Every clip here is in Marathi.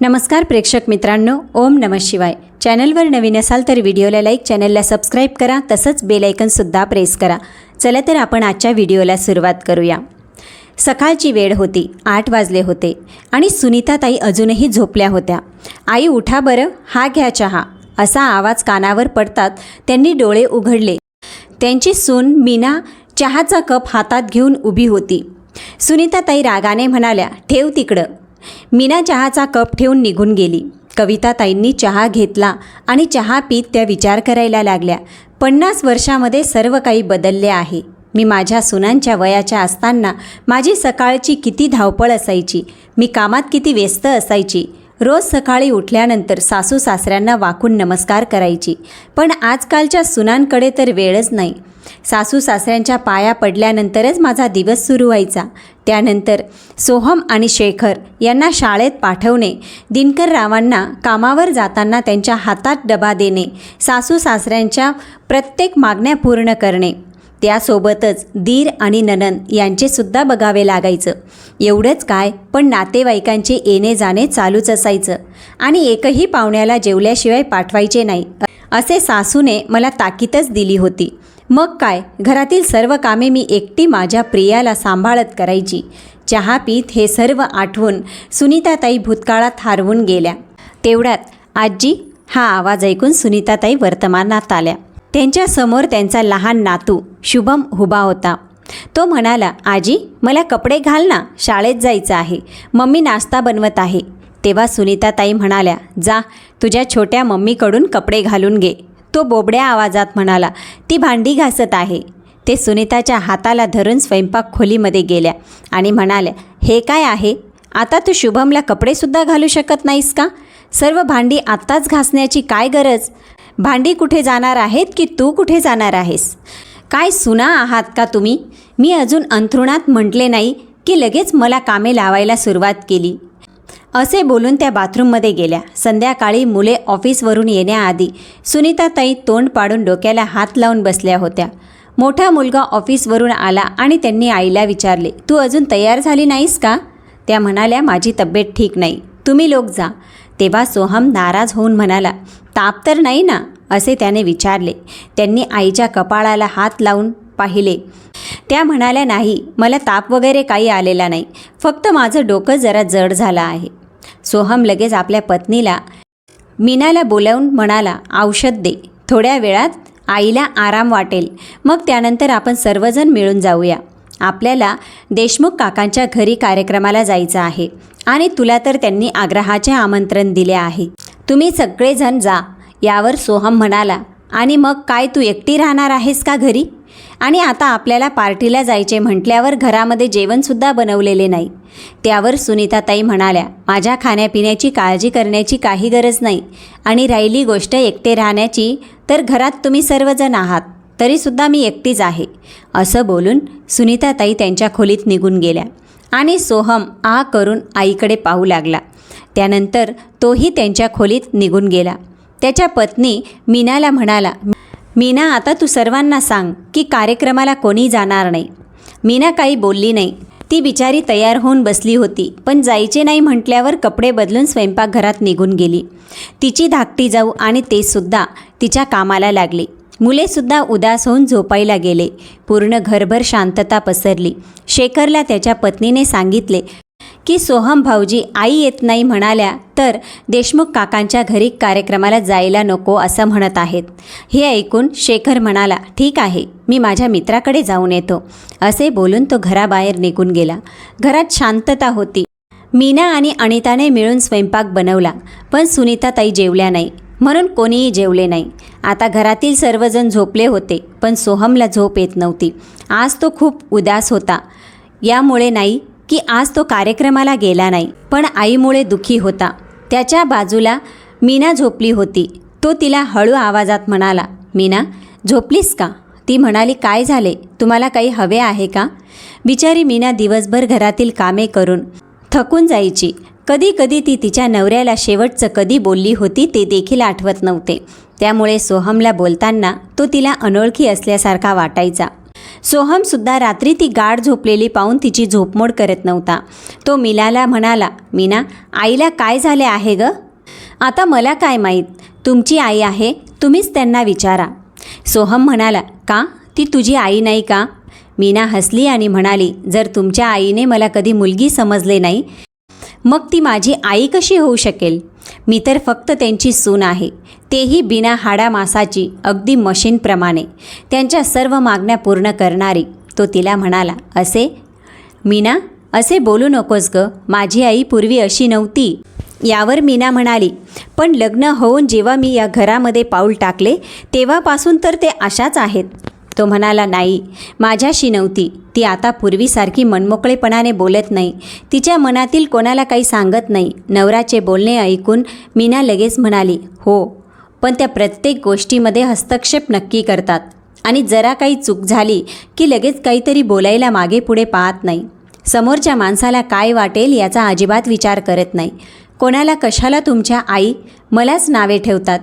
नमस्कार प्रेक्षक मित्रांनो ओम नम शिवाय. चॅनलवर नवीन असाल तर व्हिडिओला लाईक चॅनलला सबस्क्राईब करा तसंच बेलायकनसुद्धा प्रेस करा. चला तर आपण आजच्या व्हिडिओला सुरुवात करूया. सकाळची वेळ होती आठ वाजले होते आणि सुनीताताई अजूनही झोपल्या होत्या. आई उठा बरं हा घ्या चहा. असा आवाज कानावर पडतात त्यांनी डोळे उघडले. त्यांची सून मीना चहाचा कप हातात घेऊन उभी होती. सुनीताताई रागाने म्हणाल्या ठेव तिकडं. मीना चहाचा कप ठेवून निघून गेली. कविताताईंनी चहा घेतला आणि चहा पीत त्या विचार करायला लागल्या. पन्नास वर्षामध्ये सर्व काही बदलले आहे. मी माझ्या सुनांच्या वयाच्या असताना माझी सकाळची किती धावपळ असायची. मी कामात किती व्यस्त असायची. रोज सकाळी उठल्यानंतर सासू सासऱ्यांना वाकून नमस्कार करायची. पण आजकालच्या सुनांकडे तर वेळच नाही. सासू सासऱ्यांच्या पाया पडल्यानंतरच माझा दिवस सुरू व्हायचा. त्यानंतर सोहम आणि शेखर यांना शाळेत पाठवणे दिनकर रावांना कामावर जाताना त्यांच्या हातात डबा देणे सासू सासऱ्यांच्या प्रत्येक मागण्या पूर्ण करणे. त्यासोबतच दीर आणि ननन यांचेसुद्धा बघावे लागायचं. एवढंच काय पण नातेवाईकांचे येणे जाणे चालूच असायचं. आणि एकही पाहुण्याला जेवल्याशिवाय पाठवायचे नाही. असे सासूने मला ताकीदच दिली होती. मग काय घरातील सर्व कामे मी एकटी माझ्या प्रियाला सांभाळत करायची. चहा पीत हे सर्व आठवून सुनीताताई भूतकाळात हारवून गेल्या. तेवढ्यात आजी हा आवाज ऐकून सुनीताताई वर्तमानात आल्या. त्यांच्यासमोर त्यांचा लहान नातू शुभम उभा होता. तो म्हणाला आजी मला कपडे घाल ना शाळेत जायचं आहे. मम्मी नाश्ता बनवत आहे. तेव्हा सुनीता ताई म्हणाल्या जा तुझ्या छोट्या मम्मीकडून कपडे घालून घे. तो बोबड्या आवाजात म्हणाला ती भांडी घासत आहे. ते सुनीताच्या हाताला धरून स्वयंपाक खोलीमध्ये गेल्या आणि म्हणाल्या हे काय आहे? आता तू शुभमला कपडेसुद्धा घालू शकत नाहीस का? सर्व भांडी आत्ताच घासण्याची काय गरज? भांडी कुठे जाणार आहेत की तू कुठे जाणार आहेस? काय सुना आहात का तुम्ही? मी अजून अंथरुणात म्हटले नाही की लगेच मला कामे लावायला सुरुवात केली. असे बोलून त्या बाथरूममध्ये गेल्या. संध्याकाळी मुले ऑफिसवरून येण्याआधी सुनीताताई तोंड पाडून डोक्याला हात लावून बसल्या होत्या. मोठा मुलगा ऑफिसवरून आला आणि त्यांनी आईला विचारले तू अजून तयार झाली नाहीस का? त्या म्हणाल्या माझी तब्येत ठीक नाही. तुम्ही लोक जा. तेव्हा सोहम नाराज होऊन म्हणाला ताप तर नाही ना? असे त्याने विचारले. त्यांनी आईच्या कपाळाला हात लावून पाहिले. त्या म्हणाल्या नाही मला ताप वगैरे काही आलेला नाही. फक्त माझं डोकं जरा जड झालं आहे. सोहम लगेच आपल्या पत्नीला मीनाला बोलावून म्हणाला औषध दे. थोड्या वेळात आईला आराम वाटेल. मग त्यानंतर आपण सर्वजण मिळून जाऊया. आपल्याला देशमुख काकांच्या घरी कार्यक्रमाला जायचं आहे आणि तुला तर त्यांनी आग्रहाचे आमंत्रण दिले आहे. तुम्ही सगळेजण जा यावर सोहम म्हणाला. आणि मग काय तू एकटी राहणार आहेस का घरी? आणि आता आपल्याला पार्टीला जायचे म्हटल्यावर घरामध्ये जेवणसुद्धा बनवलेले नाही. त्यावर सुनीताताई म्हणाल्या माझ्या खाण्यापिण्याची काळजी करण्याची काही गरज नाही आणि राहिली गोष्ट एकटे राहण्याची तर घरात तुम्ही सर्वजण आहात. तरीसुद्धा मी एकटीच आहे असं बोलून सुनीताताई त्यांच्या खोलीत निघून गेल्या. आणि सोहम आ करून आईकडे पाहू लागला. त्यानंतर तोही त्यांच्या खोलीत निघून गेला. त्याच्या पत्नी मीनाला म्हणाला मीना आता तू सर्वांना सांग की कार्यक्रमाला कोणी जाणार नाही. मीना काही बोलली नाही. ती बिचारी तयार होऊन बसली होती पण जायचे नाही म्हटल्यावर कपडे बदलून स्वयंपाकघरात निघून गेली. तिची धाकटी जाऊ आणि ते सुद्धा तिच्या कामाला लागले. मुलेसुद्धा उदास होऊन झोपायला गेले. पूर्ण घरभर शांतता पसरली. शेखरला त्याच्या पत्नीने सांगितले की सोहम भाऊजी आई येत नाही म्हणाल्या तर देशमुख काकांच्या घरी कार्यक्रमाला जायला नको असं म्हणत आहेत. हे ऐकून शेखर म्हणाला ठीक आहे मी माझ्या मित्राकडे जाऊन येतो. असे बोलून तो घराबाहेर निघून गेला. घरात शांतता होती. मीना आणि अनिताने मिळून स्वयंपाक बनवला पण सुनीताताई जेवल्या नाही. म्हणून कोणीही जेवले नाही. आता घरातील सर्वजण झोपले होते पण सोहमला झोप येत नव्हती. आज तो खूप उदास होता. यामुळे नाही की आज तो कार्यक्रमाला गेला नाही पण आईमुळे दुखी होता. त्याच्या बाजूला मीना झोपली होती. तो तिला हळू आवाजात म्हणाला मीना झोपलीस का? ती म्हणाली काय झाले? तुम्हाला काही हवे आहे का? बिचारी मीना दिवसभर घरातील कामे करून थकून जायची. कधी कधी ती तिच्या नवऱ्याला शेवटचं कधी बोलली होती ते देखील आठवत नव्हते. त्यामुळे सोहमला बोलताना तो तिला अनोळखी असल्यासारखा वाटायचा. सोहमसुद्धा रात्री ती गाढ झोपलेली पाहून तिची झोपमोड करत नव्हता. तो मिलाला म्हणाला मीना आईला काय झाले आहे ग? आता मला काय माहीत? तुमची आई आहे तुम्हीच त्यांना विचारा. सोहम म्हणाला का? ती तुझी आई नाही का? मीना हसली आणि म्हणाली जर तुमच्या आईने मला कधी मुलगी समजले नाही मग ती माझी आई कशी होऊ शकेल? मी तर फक्त त्यांची सून आहे. तेही बिना हाडामासाची अगदी मशीनप्रमाणे त्यांच्या सर्व मागण्या पूर्ण करणारी तो तिला म्हणाला असे? मीना असे बोलू नकोस ग. माझी आई पूर्वी अशी नव्हती. यावर मीना म्हणाली पण लग्न होऊन जेव्हा मी या घरामध्ये पाऊल टाकले तेव्हापासून तर ते अशाच आहेत. तो म्हणाला नाही माझ्याशी नव्हती. ती आता पूर्वीसारखी मनमोकळेपणाने बोलत नाही. तिच्या मनातील कोणाला काही सांगत नाही. नवराचे बोलणे ऐकून मीना लगेच म्हणाली हो पण त्या प्रत्येक गोष्टीमध्ये हस्तक्षेप नक्की करतात. आणि जरा काही चूक झाली की लगेच काहीतरी बोलायला मागे पुढे पाहत नाही. समोरच्या माणसाला काय वाटेल याचा अजिबात विचार करत नाही. कोणाला कशाला तुमच्या आई? मलाच नावे ठेवतात.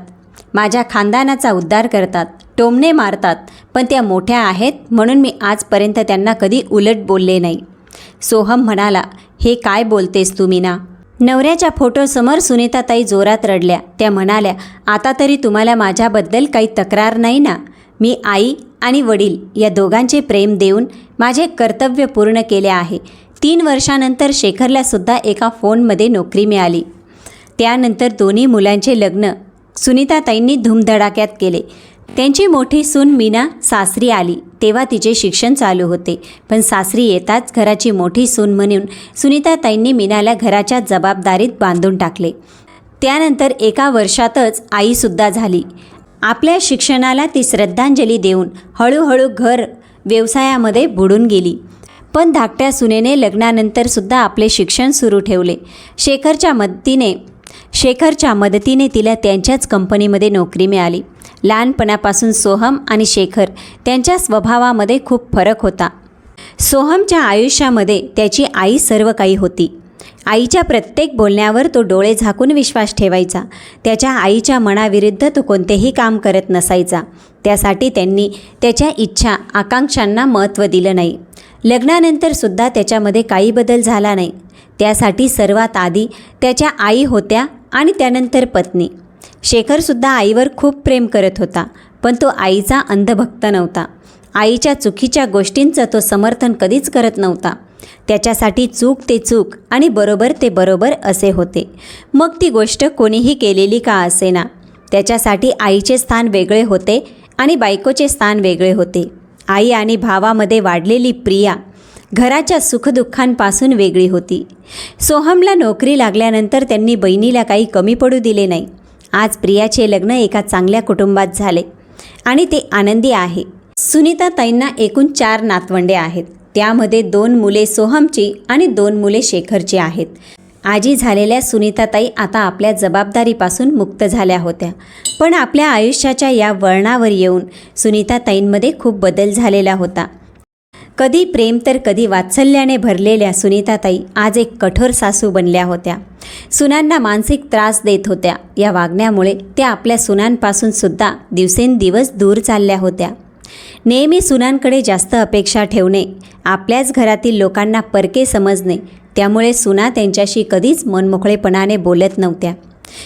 माझ्या खानदानाचा उद्धार करतात. टोमणे मारतात पण त्या मोठ्या आहेत म्हणून मी आजपर्यंत त्यांना कधी उलट बोलले नाही. सोहम म्हणाला हे काय बोलतेस तू मीना? नवऱ्याच्या फोटोसमोर सुनीताताई जोरात रडल्या. त्या म्हणाल्या आता तरी तुम्हाला माझ्याबद्दल काही तक्रार नाही ना? मी आई आणि वडील या दोघांचे प्रेम देऊन माझे कर्तव्य पूर्ण केले आहे. तीन वर्षानंतर शेखरलासुद्धा एका फोनमध्ये नोकरी मिळाली. त्यानंतर दोन्ही मुलांचे लग्न सुनीताताईंनी धूमधडाक्यात केले. त्यांची मोठी सून मीना सासरी आली. तेव्हा तिचे शिक्षण चालू होते. पण सासरी येताच घराची मोठी सून म्हणून सुनीताताईंनी मीनाला घराच्या जबाबदारीत बांधून टाकले. त्यानंतर एका वर्षातच आईसुद्धा झाली. आपल्या शिक्षणाला ती श्रद्धांजली देऊन हळूहळू घर व्यवसायामध्ये बुडून गेली. पण धाकट्या सुनेने लग्नानंतरसुद्धा आपले शिक्षण सुरू ठेवले. शेखरच्या मदतीने शेखरच्या मदतीने तिला त्यांच्याच कंपनीमध्ये नोकरी मिळाली. लहानपणापासून सोहम आणि शेखर त्यांच्या स्वभावामध्ये खूप फरक होता. सोहमच्या आयुष्यामध्ये त्याची आई सर्व काही होती. आईच्या प्रत्येक बोलण्यावर तो डोळे झाकून विश्वास ठेवायचा. त्याच्या आईच्या मनाविरुद्ध तो कोणतेही काम करत नसायचा. त्यासाठी त्यांनी त्याच्या इच्छा आकांक्षांना महत्त्व दिलं नाही. लग्नानंतरसुद्धा त्याच्यामध्ये काही बदल झाला नाही. त्यासाठी सर्वात आधी त्याच्या आई होत्या आणि त्यानंतर पत्नी. शेखरसुद्धा आईवर खूप प्रेम करत होता पण तो आईचा अंधभक्त नव्हता. आईच्या चुकीच्या गोष्टींचं तो समर्थन कधीच करत नव्हता. त्याच्यासाठी चूक ते चूक आणि बरोबर ते बरोबर असे होते. मग ती गोष्ट कोणीही केलेली का असेना. त्याच्यासाठी आईचे स्थान वेगळे होते आणि बायकोचे स्थान वेगळे होते. आई आणि भावामध्ये वाढलेली प्रिया घराच्या सुखदुःखांपासून वेगळी होती. सोहमला नोकरी लागल्यानंतर त्यांनी बहिणीला काही कमी पडू दिले नाही. आज प्रियाचे लग्न एका चांगल्या कुटुंबात झाले आणि ते आनंदी आहे. सुनीता ताईंना एकूण चार नातवंडे आहेत. त्यामध्ये दोन मुले सोहमची आणि दोन मुले शेखरची आहेत. आजी झालेल्या सुनीताताई आता आपल्या जबाबदारीपासून मुक्त झाल्या होत्या. पण आपल्या आयुष्याच्या या वळणावर येऊन सुनीताताईंमध्ये खूप बदल झालेला होता. कधी प्रेम तर कधी वात्सल्याने भरलेल्या सुनीताताई आज एक कठोर सासू बनल्या होत्या. सुनांना मानसिक त्रास देत होत्या. या वागण्यामुळे त्या आपल्या सुनांपासून सुद्धा दिवसेंदिवस दूर चालल्या होत्या. नेहमी सुनांकडे जास्त अपेक्षा ठेवणे आपल्याच घरातील लोकांना परके समजणे त्यामुळे सुना त्यांच्याशी कधीच मनमोकळेपणाने बोलत नव्हत्या.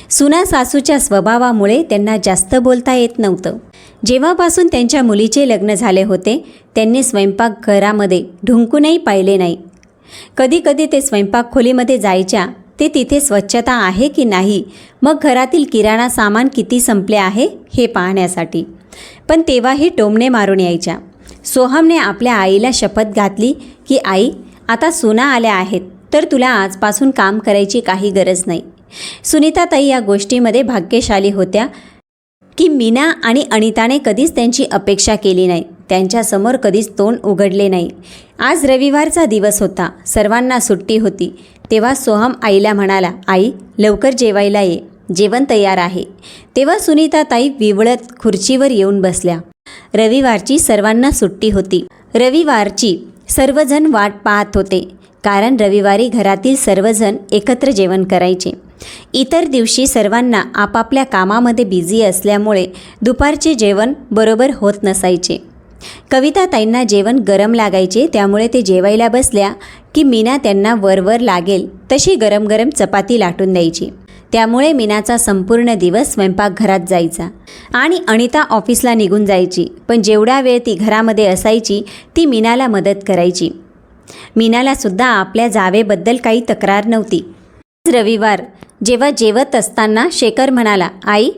सुना सासूच्या स्वभावामुळे त्यांना जास्त बोलता येत नव्हतं. जेव्हापासून त्यांच्या मुलीचे लग्न झाले होते त्यांनी स्वयंपाकघरामध्ये ढुंकूनही पाहिले नाही. कधीकधी ते स्वयंपाक खोलीमध्ये जायच्या ते तिथे स्वच्छता आहे की नाही मग घरातील किराणा सामान किती संपले आहे हे पाहण्यासाठी. पण तेव्हाही टोमणे मारून यायच्या. सोहमने आपल्या आईला शपथ घातली की आई आता सुना आल्या आहेत तर तुला आजपासून काम करायची काही गरज नाही. सुनीताताई या गोष्टीमध्ये भाग्यशाली होत्या की मीना आणि अनिताने कधीच त्यांची अपेक्षा केली नाही. त्यांच्यासमोर कधीच तोंड उघडले नाही. आज रविवारचा दिवस होता. सर्वांना सुट्टी होती. तेव्हा सोहम आईला म्हणाला आई लवकर जेवायला ये. जेवण तयार आहे. तेव्हा सुनीताताई विवळत खुर्चीवर येऊन बसल्या. रविवारची सर्वांना सुट्टी होती. रविवारची सर्वजण वाट पाहत होते. कारण रविवारी घरातील सर्वजण एकत्र जेवण करायचे. इतर दिवशी सर्वांना आपापल्या कामामध्ये बिझी असल्यामुळे दुपारचे जेवण बरोबर होत नसायचे. कविताताईंना जेवण गरम लागायचे त्यामुळे ते जेवायला बसल्या की मीना त्यांना वरवर लागेल तशी गरम गरम चपाती लाटून द्यायची. त्यामुळे मीनाचा संपूर्ण दिवस स्वयंपाकघरात जायचा. आणि अनिता ऑफिसला निघून जायची पण जेवढा वेळ ती घरामध्ये असायची ती मीनाला मदत करायची. मीनालासुद्धा आपल्या जावेबद्दल काही तक्रार नव्हती. रविवार. जेव्हा जेवत असताना शेखर म्हणाला आई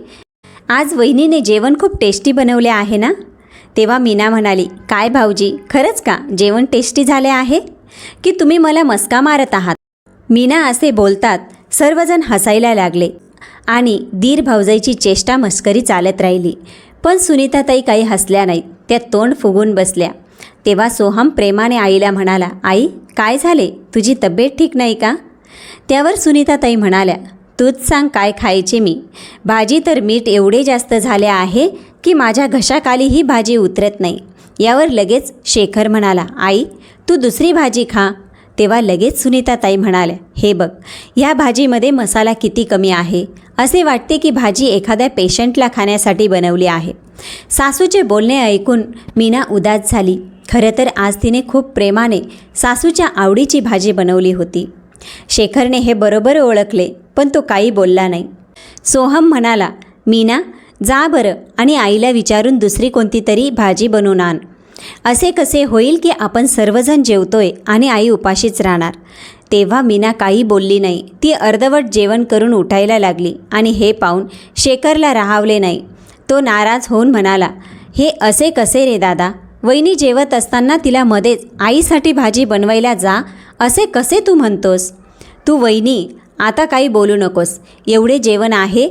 आज वहिनीने जेवण खूप टेस्टी बनवले आहे ना? तेव्हा मीना म्हणाली काय भाऊजी खरंच का? जेवण टेस्टी झाले आहे? की तुम्ही मला मस्का मारत आहात? मीना असे बोलतात सर्वजण हसायला लागले आणि दीर भाऊजाईची चेष्टा मस्करी चालत राहिली. पण सुनीताताई काही हसल्या नाहीत त्या तोंड फुगून बसल्या. तेव्हा सोहम प्रेमाने आईला म्हणाला आई काय झाले? तुझी तब्येत ठीक नाही का? त्यावर सुनीताताई म्हणाल्या तूच सांग काय खायचे मी? भाजी तर मीठ एवढे जास्त झाले आहे की माझ्या घशाखाली ही भाजी उतरत नाही. यावर लगेच शेखर म्हणाला आई तू दुसरी भाजी खा. तेव्हा लगेच सुनीताताई म्हणाल्या हे बघ ह्या भाजीमध्ये मसाला किती कमी आहे? असे वाटते की भाजी एखाद्या पेशंटला खाण्यासाठी बनवली आहे. सासूचे बोलणे ऐकून मीना उदास झाली. खरं तर आज तिने खूप प्रेमाने सासूच्या आवडीची भाजी बनवली होती. शेखरने हे बरोबर ओळखले पण तो काही बोलला नाही. सोहम म्हणाला मीना जा बरं आणि आईला विचारून दुसरी कोणती तरी भाजी बनवून आण. असे कसे होईल की आपण सर्वजण जेवतोय आणि आई उपाशीच राहणार. तेव्हा मीना काही बोलली नाही. ती अर्धवट जेवण करून उठायला लागली आणि हे पाहून शेखरला राहावले नाही. तो नाराज होऊन म्हणाला हे असे कसे रे दादा? वहिनी जेवत असताना तिला मध्येच आईसाठी भाजी बनवायला जा असे कसे तू म्हणतोस? तू वहिनी आता काही बोलू नकोस. एवढे जेवण आहे.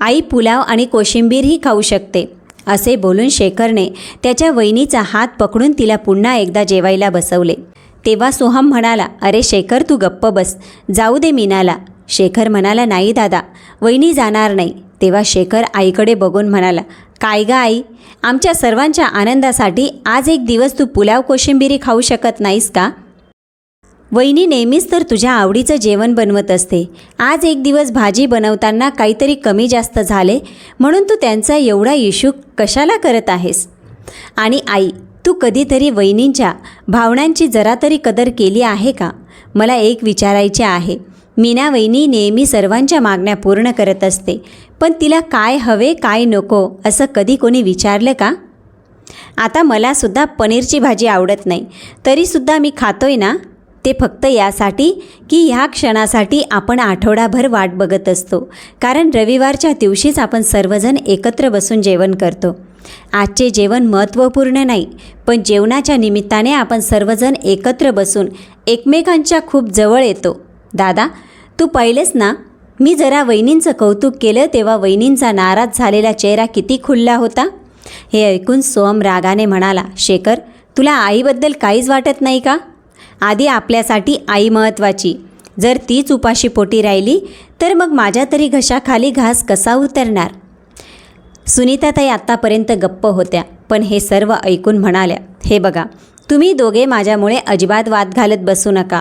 आई पुलाव आणि कोशिंबीरही खाऊ शकते. असे बोलून शेखरने त्याच्या वहिनीचा हात पकडून तिला पुन्हा एकदा जेवायला बसवले. तेव्हा सोहम म्हणाला अरे शेखर तू गप्प बस. जाऊ दे मीनाला. शेखर म्हणाला नाही दादा वहिनी जाणार नाही. तेव्हा शेखर आईकडे बघून म्हणाला काय ग आई? आमच्या सर्वांच्या आनंदासाठी आज एक दिवस तू पुलाव कोशिंबिरी खाऊ शकत नाहीस का? वहिनी नेहमीच तर तुझ्या आवडीचं जेवण बनवत असते. आज एक दिवस भाजी बनवताना काहीतरी कमी जास्त झाले म्हणून तू त्यांचा एवढा इशू कशाला करत आहेस? आणि आई तू कधीतरी वहिनींच्या भावनांची जरा तरी कदर केली आहे का? मला एक विचारायचे आहे. मीना वहिनी नेहमी सर्वांच्या मागण्या पूर्ण करत असते पण तिला काय हवे काय नको असं कधी कोणी विचारलं का? आता मलासुद्धा पनीरची भाजी आवडत नाही. तरीसुद्धा मी खातोय ना? ते फक्त यासाठी की ह्या क्षणासाठी आपण आठवडाभर वाट बघत असतो. कारण रविवारच्या दिवशीच आपण सर्वजण एकत्र बसून जेवण करतो. आजचे जेवण महत्त्वपूर्ण नाही पण जेवणाच्या निमित्ताने आपण सर्वजण एकत्र बसून एकमेकांच्या खूप जवळ येतो. दादा तू पहिलेस ना? मी जरा वहिनींचं कौतुक केलं तेव्हा वहिनींचा नाराज झालेला चेहरा किती खुल्ला होता. हे ऐकून सोम रागाने म्हणाला शेखर तुला आईबद्दल काहीच वाटत नाही का? आधी आपल्यासाठी आई महत्त्वाची जर तीच उपाशी पोटी राहिली तर मग माझ्या तरी घशाखाली घास कसा उतरणार? सुनीताताई आत्तापर्यंत गप्प होत्या पण हे सर्व ऐकून म्हणाल्या हे बघा तुम्ही दोघे माझ्यामुळे अजिबात वाद घालत बसू नका.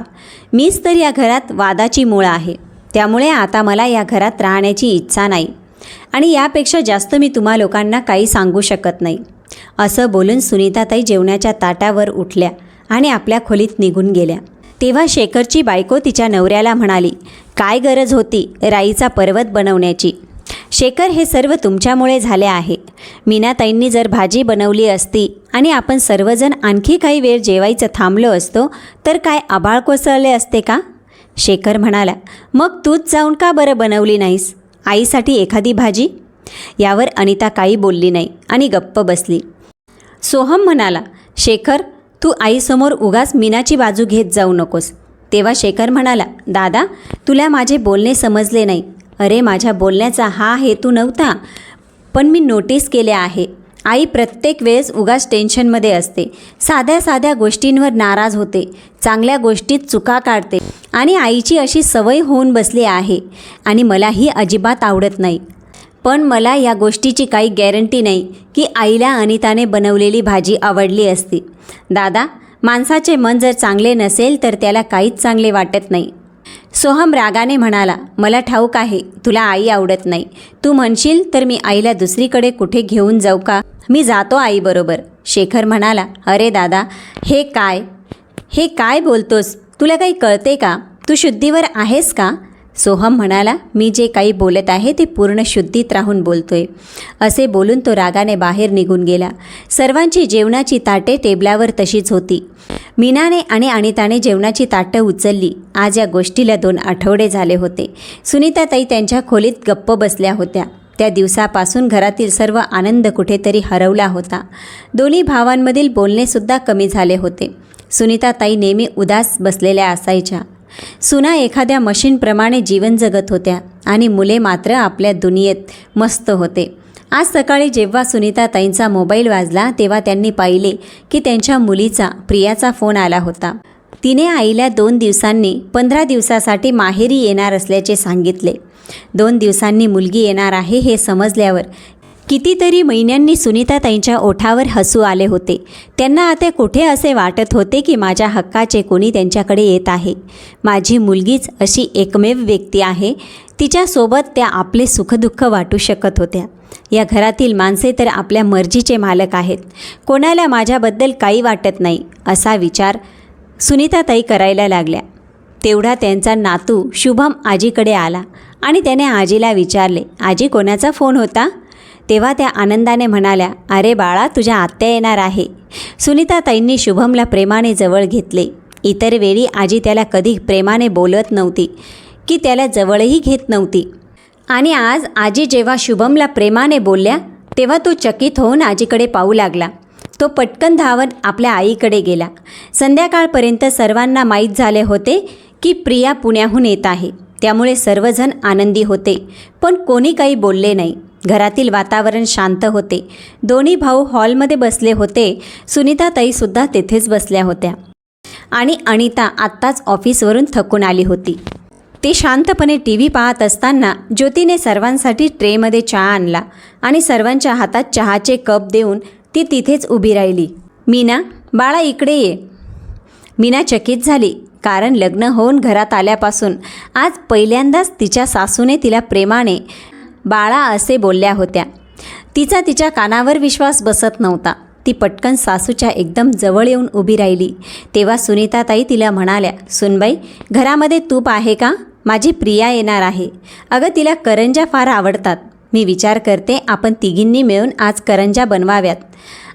मीच तर या घरात वादाची मूळ आहे. त्यामुळे आता मला या घरात राहण्याची इच्छा नाही. आणि यापेक्षा जास्त मी तुम्हा लोकांना काही सांगू शकत नाही. असं बोलून सुनीताताई जेवणाच्या ताटावर उठल्या. आणि आपल्या खोलीत निघून गेल्या. तेव्हा शेखरची बायको तिच्या नवऱ्याला म्हणाली काय गरज होती राईचा पर्वत बनवण्याची? शेखर हे सर्व तुमच्यामुळे झाले आहे. मीनाताईंनी जर भाजी बनवली असती आणि आपण सर्वजण आणखी काही वेळ जेवायचं थांबलो असतो तर काय आबाळ कोसळले असते का? शेखर म्हणाला मग तूच जाऊन का बरं बनवली नाहीस? आईसाठी एखादी भाजी? यावर अनिता काही बोलली नाही आणि गप्प बसली. सोहम म्हणाला शेखर तू आईसमोर उगाच मीनाची बाजू घेत जाऊ नकोस. तेव्हा शेखर म्हणाला दादा तुला माझे बोलणे समजले नाही. अरे माझ्या बोलण्याचा हा हेतू नव्हता पण मी नोटीस केले आहे. आई प्रत्येक वेळेस उगाच टेन्शनमध्ये असते. साध्या साध्या गोष्टींवर नाराज होते. चांगल्या गोष्टीत चुका काढते. आणि आईची अशी सवय होऊन बसली आहे. आणि मला ही अजिबात आवडत नाही. पण मला या गोष्टीची काही गॅरंटी नाही की आईला अनिताने बनवलेली भाजी आवडली असती. दादा माणसाचे मन जर चांगले नसेल तर त्याला काहीच चांगले वाटत नाही. सोहम रागाने म्हणाला मला ठाऊक आहे तुला आई आवडत नाही. तू म्हणशील तर मी आईला दुसरीकडे कुठे घेऊन जाऊ का? मी जातो आईबरोबर. शेखर म्हणाला अरे दादा हे काय? हे काय बोलतोस? तुला काही कळते का? तू शुद्धीवर आहेस का? सोहम म्हणाला मी जे काही बोलत आहे ते पूर्ण शुद्धीत राहून बोलतोय. असे बोलून तो रागाने बाहेर निघून गेला. सर्वांची जेवणाची ताटे टेबलावर तशीच होती. मीनाने आणि अनिताने जेवणाची ताटं उचलली. आज या गोष्टीला दोन आठवडे झाले होते. सुनीताताई त्यांच्या खोलीत गप्प बसल्या होत्या. त्या दिवसापासून घरातील सर्व आनंद कुठेतरी हरवला होता. दोन्ही भावांमधील बोलणेसुद्धा कमी झाले होते. सुनीताताई नेहमी उदास बसलेल्या असायच्या. सुना एखाद्या मशीनप्रमाणे जीवन जगत होत्या आणि मुले मात्र आपल्या दुनियेत मस्त होते. आज सकाळी जेव्हा सुनीता ताईंचा मोबाईल वाजला तेव्हा त्यांनी पाहिले की त्यांच्या मुलीचा प्रियाचा फोन आला होता. तिने आईला दोन दिवसांनी पंधरा दिवसासाठी माहेरी येणार असल्याचे सांगितले. दोन दिवसांनी मुलगी येणार आहे हे समजल्यावर कितीतरी महिन्यांनी सुनीताताईंच्या ओठावर हसू आले होते. त्यांना आता कुठे असे वाटत होते की माझ्या हक्काचे कोणी त्यांच्याकडे येत आहे? माझी मुलगीच अशी एकमेव व्यक्ती आहे. तिच्यासोबत त्या आपले सुखदुःख वाटू शकत होत्या. या घरातील माणसे तर आपल्या मर्जीचे मालक आहेत. कोणाला माझ्याबद्दल काही वाटत नाही असा विचार सुनीताताई करायला लागल्या. तेवढा त्यांचा नातू शुभम आजीकडे आला आणि त्याने आजीला विचारले आजी कोणाचा फोन होता? तेव्हा त्या आनंदाने म्हणाल्या अरे बाळा तुझ्या आत्या येणार आहे. सुनीताताईंनी शुभमला प्रेमाने जवळ घेतले. इतर वेळी आजी त्याला कधी प्रेमाने बोलत नव्हती की त्याला जवळही घेत नव्हती. आणि आज आजी जेव्हा शुभमला प्रेमाने बोलल्या तेव्हा तो चकित होऊन आजीकडे पाहू लागला. तो पटकन धावत आपल्या आईकडे गेला. संध्याकाळपर्यंत सर्वांना माहीत झाले होते की प्रिया पुण्याहून येत आहे. त्यामुळे सर्वजण आनंदी होते पण कोणी काही बोलले नाही. घरातील वातावरण शांत होते. दोन्ही भाऊ हॉलमध्ये बसले होते. सुनीताताईसुद्धा तेथेच बसल्या होत्या. आणि अनिता आत्ताच ऑफिसवरून थकून आली होती. ते शांतपणे टी व्ही पाहत असताना ज्योतीने सर्वांसाठी ट्रेमध्ये चहा आणला आणि सर्वांच्या हातात चहाचे कप देऊन ती तिथेच उभी राहिली. मीना बाळा इकडे ये. मीना चकित झाली कारण लग्न होऊन घरात आल्यापासून आज पहिल्यांदाच तिच्या सासूने तिला प्रेमाने बाळा असे बोलल्या होत्या. तिचा तिच्या कानावर विश्वास बसत नव्हता. ती पटकन सासूच्या एकदम जवळ येऊन उभी राहिली. तेव्हा सुनीताताई तिला म्हणाल्या सुनबाई घरामध्ये तूप आहे का? माझी प्रिया येणार आहे. अगं तिला करंजा फार आवडतात. मी विचार करते आपण तिघींनी मिळून आज करंजा बनवाव्यात.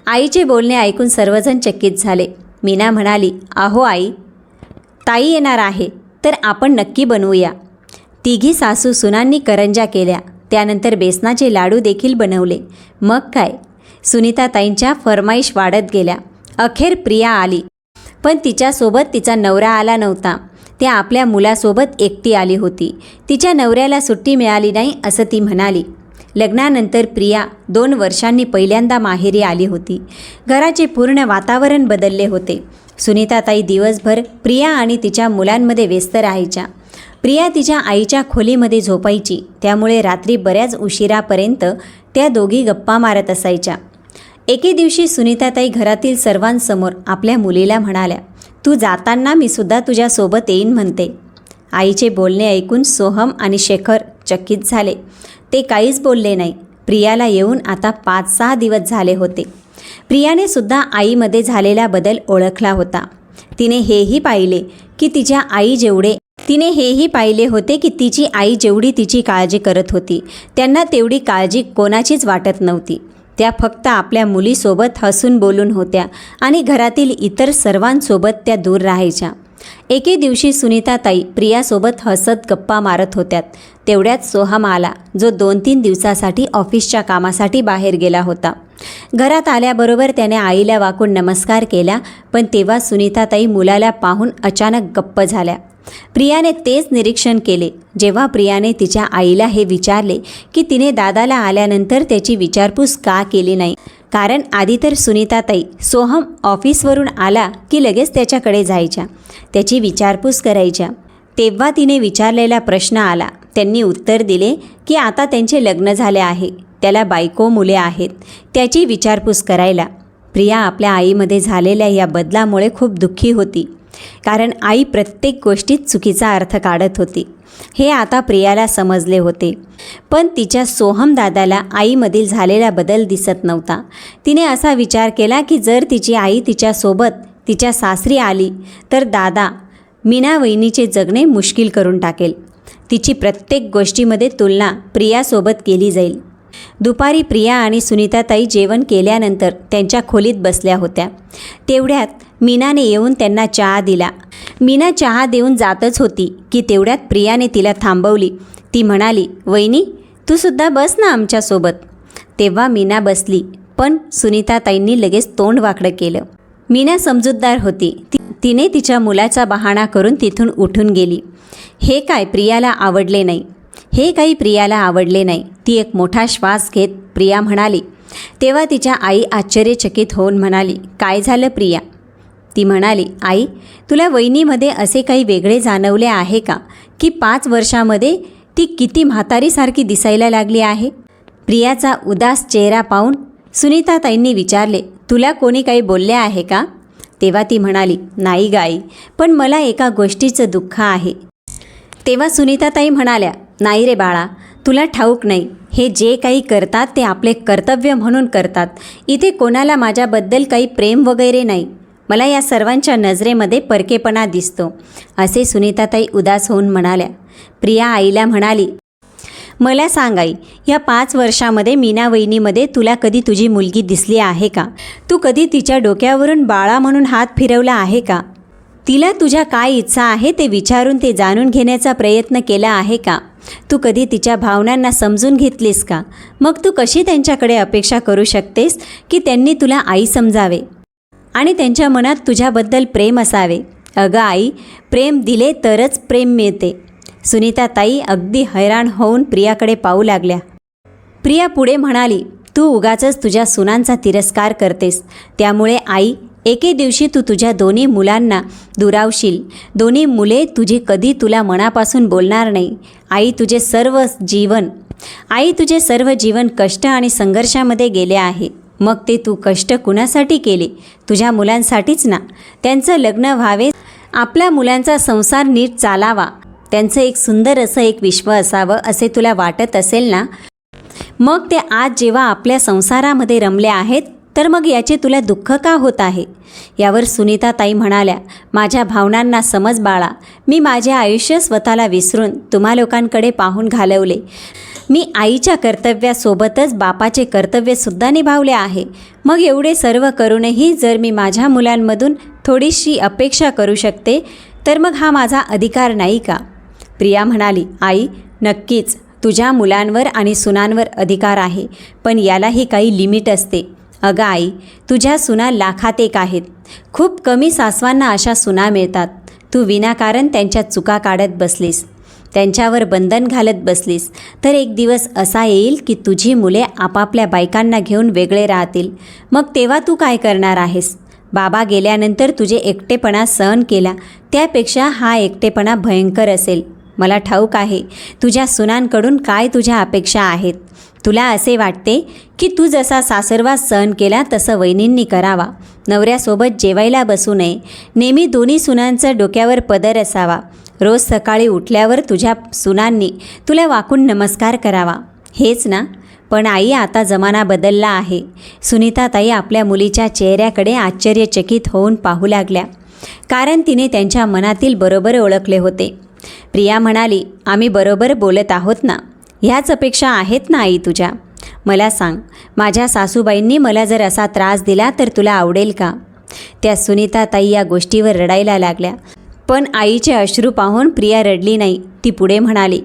आईचे बोलणे ऐकून सर्वजण चकित झाले. मीना म्हणाली अहो आई ताई येणार आहे तर आपण नक्की बनवूया. तिघी सासू सुनांनी करंजा केल्या. त्यानंतर बेसनाचे लाडू देखील बनवले. मग काय? सुनीताताईंच्या फरमाईश वाढत गेल्या. अखेर प्रिया आली. पण तिच्यासोबत तिचा नवरा आला नव्हता. त्या आपल्या मुलासोबत एकटी आली होती. तिच्या नवऱ्याला सुट्टी मिळाली नाही असं ती म्हणाली. लग्नानंतर प्रिया दोन वर्षांनी पहिल्यांदा माहेरी आली होती. घराचे पूर्ण वातावरण बदलले होते. सुनीताताई दिवसभर प्रिया आणि तिच्या मुलांमध्ये व्यस्त राहायच्या. प्रिया तिच्या आईच्या खोलीमध्ये झोपायची. त्यामुळे रात्री बऱ्याच उशिरापर्यंत त्या दोघी गप्पा मारत असायच्या. एके दिवशी सुनीताताई घरातील सर्वांसमोर आपल्या मुलीला म्हणाल्या तू जाताना मी सुद्धा तुझ्यासोबत येईन म्हणते. आईचे बोलणे ऐकून सोहम आणि शेखर चकित झाले. ते काहीच बोलले नाही. प्रियाला येऊन आता पाच सहा दिवस झाले होते. प्रियाने सुद्धा आईमध्ये झालेला बदल ओळखला होता. तिने हेही पाहिले की तिच्या आई जेवढे तिने हेही पाहिले होते की तिची आई जेवढी तिची काळजी करत होती त्यांना तेवढी काळजी कोणाचीच वाटत नव्हती. त्या फक्त आपल्या मुलीसोबत हसून बोलून होत्या आणि घरातील इतर सर्वांसोबत त्या दूर राहायच्या. एके दिवशी सुनीताताई प्रियासोबत हसत गप्पा मारत होत्यात. तेवढ्यात सोहम आला जो दोन तीन दिवसासाठी ऑफिसच्या कामासाठी बाहेर गेला होता. घरात आल्याबरोबर त्याने आईला वाकून नमस्कार केला पण तेव्हा सुनीताताई मुलाला पाहून अचानक गप्प झाल्या. प्रियाने तेच निरीक्षण केले. जेव्हा प्रियाने तिच्या आईला हे विचारले की तिने दादाला आल्यानंतर त्याची विचारपूस का केली नाही? कारण आधी तर सुनीताताई सोहम ऑफिसवरून आला की लगेच त्याच्याकडे जायच्या. त्याची विचारपूस करायच्या. तेव्हा तिने विचारलेला प्रश्न आला. त्यांनी उत्तर दिले की आता त्यांचे लग्न झाले आहे. त्याला बायको मुले आहेत. त्याची विचारपूस करायला. प्रिया आपल्या आईमध्ये झालेल्या या बदलामुळे खूप दुःखी होती. कारण आई प्रत्येक गोष्टीत चुकीचा अर्थ काढत होती. हे आता प्रियाला समजले होते. पण तिच्या सोहम दादाला आईमधील झालेला बदल दिसत नव्हता. तिने असा विचार केला की जर तिची आई तिच्यासोबत तिच्या सासरी आली तर दादा मीना वहिनीचे जगणे मुश्किल करून टाकेल. तिची प्रत्येक गोष्टीमध्ये तुलना प्रियासोबत केली जाईल. दुपारी प्रिया आणि सुनीताताई जेवण केल्यानंतर त्यांच्या खोलीत बसल्या होत्या. तेवढ्यात मीनाने येऊन त्यांना चहा दिला. मीना चहा देऊन जातच होती की तेवढ्यात प्रियाने तिला थांबवली. ती म्हणाली वहिनी तू सुद्धा बस ना आमच्यासोबत तेव्हा मीना बसली पण सुनीताताईंनी लगेच तोंड वाकडं केलं. मीना समजूतदार होती. ती तिने तिच्या मुलाचा बहाणा करून तिथून उठून गेली. हे काय प्रियाला आवडले नाही? हे काही प्रियाला आवडले नाही. ती एक मोठा श्वास घेत प्रिया म्हणाली तेव्हा तिच्या आई आश्चर्यचकित होऊन म्हणाली काय झालं प्रिया? ती म्हणाली आई तुला वहिनीमध्ये असे काही वेगळे जाणवले आहे का की पाच वर्षामध्ये ती किती म्हातारीसारखी दिसायला लागली आहे? प्रियाचा उदास चेहरा पाहून सुनीताताईंनी विचारले तुला कोणी काही बोलले आहे का? तेव्हा ती म्हणाली नाही गाई पण मला एका गोष्टीचं दुःख आहे. तेव्हा सुनीताताई म्हणाल्या नाही रे बाळा तुला ठाऊक नाही. हे जे काही करतात ते आपले कर्तव्य म्हणून करतात. इथे कोणाला माझ्याबद्दल काही प्रेम वगैरे नाही. मला या सर्वांच्या नजरेमध्ये परकेपणा दिसतो. असे सुनीताताई उदास होऊन म्हणाल्या. प्रिया आईला म्हणाली मला सांग आई या पाच वर्षामध्ये मीना वहिनीमध्ये तुला कधी तुझी मुलगी दिसली आहे का? तू कधी तिच्या डोक्यावरून बाळा म्हणून हात फिरवला आहे का? तिला तुझ्या काय इच्छा आहे ते विचारून ते जाणून घेण्याचा प्रयत्न केला आहे का? तू कधी तिच्या भावनांना समजून घेतलीस का? मग तू कशी त्यांच्याकडे अपेक्षा करू शकतेस की त्यांनी तुला आई समजावे? आणि त्यांच्या मनात तुझ्याबद्दल प्रेम असावे. अगं आई प्रेम दिले तरच प्रेम मिळते. सुनीता ताई अगदी हैराण होऊन प्रियाकडे पाहू लागल्या. प्रिया पुढे म्हणाली तू उगाचच तुझ्या सुनांचा तिरस्कार करतेस. त्यामुळे आई एके दिवशी तू तुझ्या दोन्ही मुलांना दुरावशील. दोन्ही मुले तुझी कधी तुला मनापासून बोलणार नाही. आई तुझे सर्व जीवन आई तुझे सर्व जीवन कष्ट आणि संघर्षामध्ये गेले आहे. मग ते तू कष्ट कुणासाठी केले? तुझ्या मुलांसाठीच ना? त्यांचं लग्न व्हावे. आपल्या मुलांचा संसार नीट चालावा. त्यांचं एक सुंदर असं एक विश्व असावं असे तुला वाटत असेल ना? मग ते आज जेव्हा आपल्या संसारामध्ये रमले आहेत तर मग याचे तुला दुःख का होत आहे? यावर सुनीताताई म्हणाल्या माझ्या भावनांना समज बाळा. मी माझे आयुष्य स्वतःला विसरून तुम्हा लोकांकडे पाहून घालवले. मी आईच्या कर्तव्यासोबतच बापाचे कर्तव्यसुद्धा निभावले आहे. मग एवढे सर्व करूनही जर मी माझ्या मुलांमधून थोडीशी अपेक्षा करू शकते तर मग हा माझा अधिकार नाही का? प्रिया म्हणाली आई नक्कीच. तुझ्या मुलांवर आणि सुनांवर अधिकार आहे पण यालाही काही लिमिट असते. अगं आई तुझ्या सुना लाखात एक आहेत. खूप कमी सासवांना अशा सुना मिळतात. तू विनाकारण त्यांच्या चुका काढत बसलीस. त्यांच्यावर बंधन घालत बसलीस. तर एक दिवस असा येईल की तुझी मुले आपापल्या बायकांना घेऊन वेगळे राहतील. मग तेव्हा तू काय करणार आहेस? बाबा गेल्यानंतर तुझे एकटेपणा सहन केला. त्यापेक्षा हा एकटेपणा भयंकर असेल. मला ठाऊक आहे तुझ्या सुनांकडून काय तुझ्या अपेक्षा आहेत? तुला असे वाटते की तू जसा सासरवास सहन केला तसं वहिनींनी करावा. नवऱ्यासोबत जेवायला बसू नये. नेहमी दोन्ही सुनांचं डोक्यावर पदर असावा. रोज सकाळी उठल्यावर तुझ्या सुनांनी तुला वाकून नमस्कार करावा. हेच ना? पण आई आता जमाना बदलला आहे. सुनीताताई आपल्या मुलीच्या चेहऱ्याकडे आश्चर्यचकित होऊन पाहू लागल्या. कारण तिने त्यांच्या मनातील बरोबर ओळखले होते. प्रिया म्हणाली आम्ही बरोबर बोलत आहोत ना? ह्याच अपेक्षा आहेत ना आई तुझ्या? मला सांग माझ्या सासूबाईंनी मला जर असा त्रास दिला तर तुला आवडेल का? त्या सुनीता ताई या गोष्टीवर रडायला लागल्या. पण आईचे अश्रू पाहून प्रिया रडली नाही. ती पुढे म्हणाली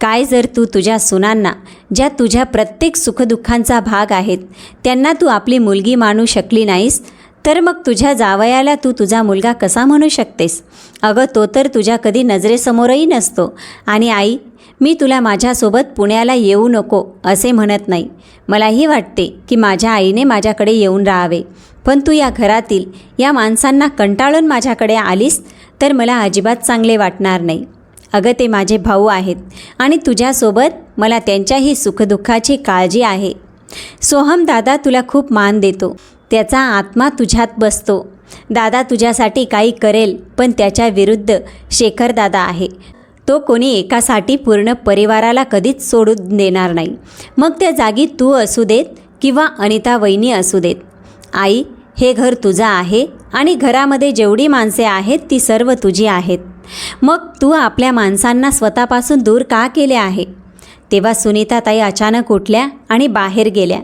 काय जर तू तुझ्या सुनांना ज्या तुझ्या प्रत्येक सुखदुःखांचा भाग आहेत त्यांना तू आपली मुलगी मानू शकली नाहीस तर मग तुझ्या जावयाला तू तुझा मुलगा कसा म्हणू शकतेस? अगं तो तर तुझ्या कधी नजरेसमोरही नसतो. आणि आई मी तुला माझ्यासोबत पुण्याला येऊ नको असे म्हणत नाही. मलाही वाटते की माझ्या आईने माझ्याकडे येऊन राहावे. पण तू या घरातील या माणसांना कंटाळून माझ्याकडे आलीस तर मला अजिबात चांगले वाटणार नाही. अगं ते माझे भाऊ आहेत आणि तुझ्यासोबत मला त्यांच्याही सुखदुःखाची काळजी आहे. सोहम दादा तुला खूप मान देतो. त्याचा आत्मा तुझ्यात बसतो. दादा तुझ्यासाठी काही करेल पण त्याच्या विरुद्ध शेखर दादा आहे. तो कोणी एकासाठी पूर्ण परिवाराला कधीच सोडून देणार नाही. मग त्या जागी तू असू देत किंवा अनिता वहिनी असू देत. आई हे घर तुझं आहे आणि घरामध्ये जेवढी माणसे आहेत ती सर्व तुझी आहेत. मग तू आपल्या माणसांना स्वतःपासून दूर का केले आहे? तेव्हा सुनीताताई अचानक उठल्या आणि बाहेर गेल्या.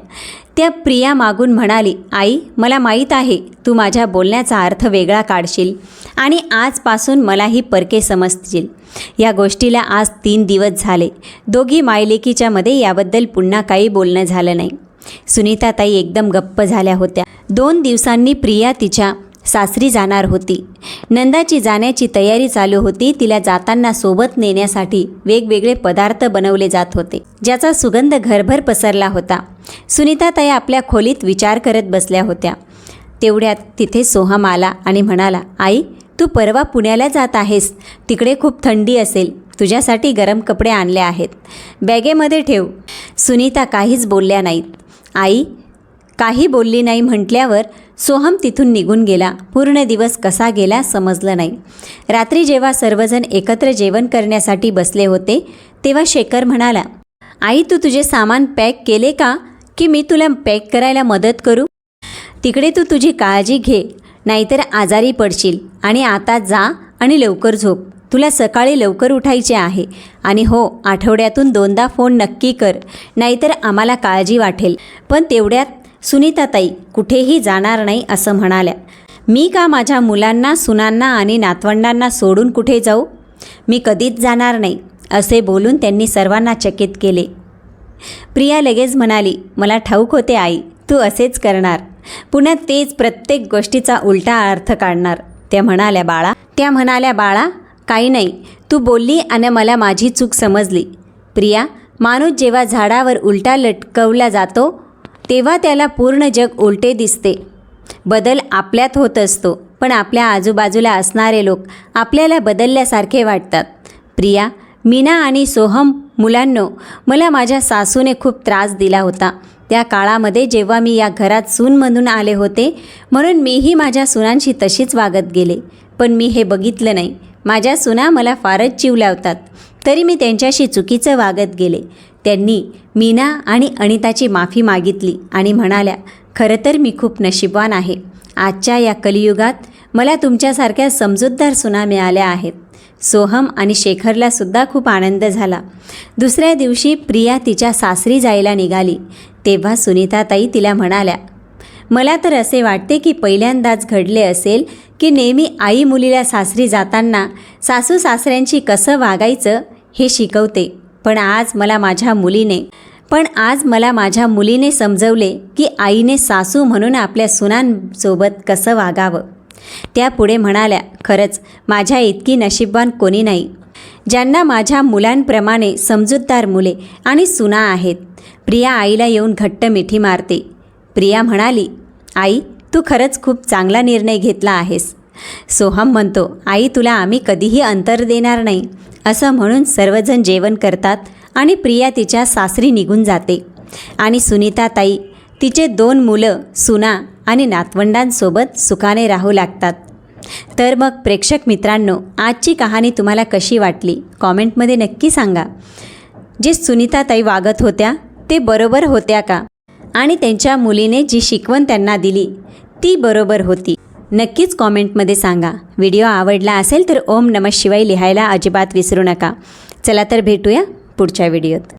त्या प्रिया मागून म्हणाली आई मला माहीत आहे तू माझ्या बोलण्याचा अर्थ वेगळा काढशील आणि आजपासून मलाही परके समजतील. या गोष्टीला आज तीन दिवस झाले. दोघी मायलेकीच्यामध्ये याबद्दल पुन्हा काही बोलणं झालं नाही. सुनीताताई एकदम गप्प झाल्या होत्या. दोन दिवसांनी प्रिया तिच्या सासरी जाणार होती. नंदाची जाण्याची तयारी चालू होती. तिला जाताना सोबत नेण्यासाठी वेगवेगळे पदार्थ बनवले जात होते. ज्याचा सुगंध घरभर पसरला होता. सुनीताताई आपल्या खोलीत विचार करत बसल्या होत्या. तेवढ्यात तिथे सोहम आला आणि म्हणाला आई तू परवा पुण्याला जात आहेस. तिकडे खूप थंडी असेल. तुझ्यासाठी गरम कपडे आणले आहेत. बॅगेमध्ये ठेव. सुनीता काहीच बोलल्या नाहीत. आई काही बोलली नाही म्हटल्यावर सोहम तिथून निघून गेला. पूर्ण दिवस कसा गेला समजलं नाही. रात्री जेव्हा सर्वजण एकत्र जेवण करण्यासाठी बसले होते तेव्हा शेखर म्हणाला आई तू तुझे सामान पॅक केले का? की मी तुला पॅक करायला मदत करू? तिकडे तू तुझी काळजी घे नाहीतर आजारी पडशील. आणि आता जा आणि लवकर झोप. तुला सकाळी लवकर उठायचे आहे. आणि हो आठवड्यातून दोनदा फोन नक्की कर. नाहीतर आम्हाला काळजी वाटेल. पण तेवढ्यात सुनीताताई कुठेही जाणार नाही असं म्हणाल्या. मी का माझ्या मुलांना सुनांना आणि नातवंडांना सोडून कुठे जाऊ? मी कधीच जाणार नाही असे बोलून त्यांनी सर्वांना चकित केले. प्रिया लगेच म्हणाली मला ठाऊक होते आई तू असेच करणार. पुन्हा तेच प्रत्येक गोष्टीचा उलटा अर्थ काढणार. त्या म्हणाल्या बाळा. त्या म्हणाल्या बाळा काही नाही. तू बोलली आणि मला माझी चूक समजली. प्रिया माणूस जेव्हा झाडावर उलटा लटकवला जातो तेव्हा त्याला पूर्ण जग उलटे दिसते. बदल आपल्यात होत असतो पण आपल्या आजूबाजूला असणारे लोक आपल्याला बदलल्यासारखे वाटतात. प्रिया मीना आणि सोहम मुलांनो मला माझ्या सासूने खूप त्रास दिला होता. त्या काळामध्ये जेव्हा मी या घरात सून म्हणून आले होते म्हणून मीही माझ्या सुनांशी तशीच वागत गेले. पण मी हे बघितलं नाही. माझ्या सुना मला फारच जीव लावतात. तरी मी त्यांच्याशी चुकीचं वागत गेले. त्यांनी मीना आणि अनिताची माफी मागितली आणि म्हणाल्या खरं तर मी खूप नशीबवान आहे. आजच्या या कलियुगात मला तुमच्यासारख्या समजूतदार सुना मिळाल्या आहेत. सोहम आणि शेखरला सुद्धा खूप आनंद झाला. दुसऱ्या दिवशी प्रिया तिच्या सासरी जायला निघाली. तेव्हा सुनीताताई तिला म्हणाल्या मला तर असे वाटते की पहिल्यांदाच घडले असेल की नेहमी आई मुलीला सासरी जाताना सासू सासऱ्यांशी कसं वागायचं हे शिकवते. पण आज मला माझ्या मुलीने पण आज मला माझ्या मुलीने समजवले की आईने सासू म्हणून आपल्या सुनांसोबत कसं वागावं. त्या पुढे म्हणाल्या खरंच माझ्या इतकी नशीबवान कोणी नाही. ज्यांना माझ्या मुलांप्रमाणे समजूतदार मुले आणि सुना आहेत प्रिया आईला येऊन घट्ट मिठी मारते. प्रिया म्हणाली आई तू खरंच खूप चांगला निर्णय घेतला आहेस. सोहम म्हणतो आई तुला आम्ही कधीही अंतर देणार नाही. असं म्हणून सर्वजण जेवण करतात आणि प्रिया तिच्या सासरी निघून जाते. आणि सुनीताताई तिचे दोन मुलं सुना आणि नातवंडांसोबत सुखाने राहू लागतात. तर मग प्रेक्षक मित्रांनो आजची कहाणी तुम्हाला कशी वाटली? कॉमेंटमध्ये नक्की सांगा. जे सुनीताताई वागत होत्या ते बरोबर होत्या का? आणि त्यांच्या मुलीने जी शिकवण त्यांना दिली ती बरोबर होती. नक्कीच कॉमेंटमध्ये सांगा. व्हिडिओ आवडला असेल तर ओम नमः शिवाय लिहायला अजिबात विसरू नका. चला तर भेटूया पुढच्या व्हिडिओत.